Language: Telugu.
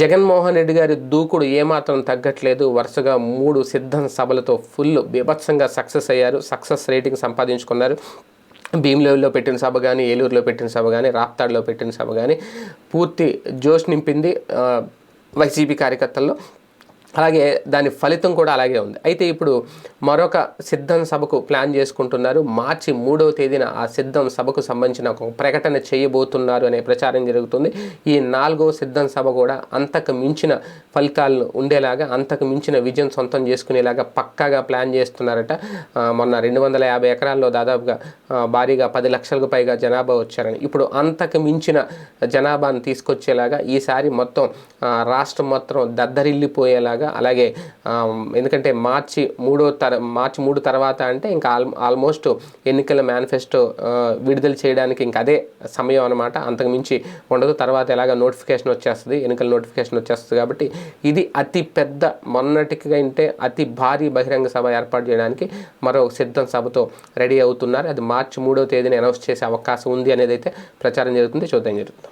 జగన్మోహన్ రెడ్డి గారి దూకుడు ఏమాత్రం తగ్గట్లేదు. వరుసగా మూడు సిద్ధం సభలతో ఫుల్ బీభత్సంగా సక్సెస్ అయ్యారు. సక్సెస్ రేటింగ్ సంపాదించుకున్నారు. భీమిలేవిలో పెట్టిన సభ కానీ ఏలూరులో పెట్టిన సభ కానీ రాప్తాడులో పెట్టిన సభ కానీ పూర్తి జోష్ నింపింది వైసీపీ కార్యకర్తల్లో. అలాగే దాని ఫలితం కూడా అలాగే ఉంది. అయితే ఇప్పుడు మరొక సిద్ధం సభకు ప్లాన్ చేసుకుంటున్నారు. మార్చి మూడవ తేదీన ఆ సిద్ధం సభకు సంబంధించిన ఒక ప్రకటన చేయబోతున్నారు అనే ప్రచారం జరుగుతుంది. ఈ నాలుగో సిద్ధం సభ కూడా అంతకు మించిన ఫలితాలను ఉండేలాగా అంతకు మించిన విజయం సొంతం చేసుకునేలాగా పక్కాగా ప్లాన్ చేస్తున్నారట. మొన్న రెండు వందల యాభై ఎకరాల్లో దాదాపుగా భారీగా పది లక్షలకు పైగా జనాభా వచ్చారని. ఇప్పుడు అంతకు మించిన జనాభాను తీసుకొచ్చేలాగా ఈసారి మొత్తం రాష్ట్రం మొత్తం దద్దరిల్లిపోయేలాగా అలాగే ఎందుకంటే మార్చి మూడో తర మార్చి మూడు తర్వాత అంటే ఇంకా ఆల్ ఆల్మోస్ట్ ఎన్నికల మేనిఫెస్టో విడుదల చేయడానికి ఇంకా అదే సమయం అనమాట అంతకు మించి ఉండదు. తర్వాత ఎలాగ నోటిఫికేషన్ వచ్చేస్తుంది ఎన్నికల నోటిఫికేషన్ వచ్చేస్తుంది కాబట్టి ఇది అతి పెద్ద మొన్నటికి అంటే అతి భారీ బహిరంగ సభ ఏర్పాటు చేయడానికి మరో సిద్ధం సభతో రెడీ అవుతున్నారు. అది మార్చి మూడో తేదీన అనౌన్స్ చేసే అవకాశం ఉంది అనేది అయితే ప్రచారం జరుగుతుంది. చూద్దాం జరుగుతుంది.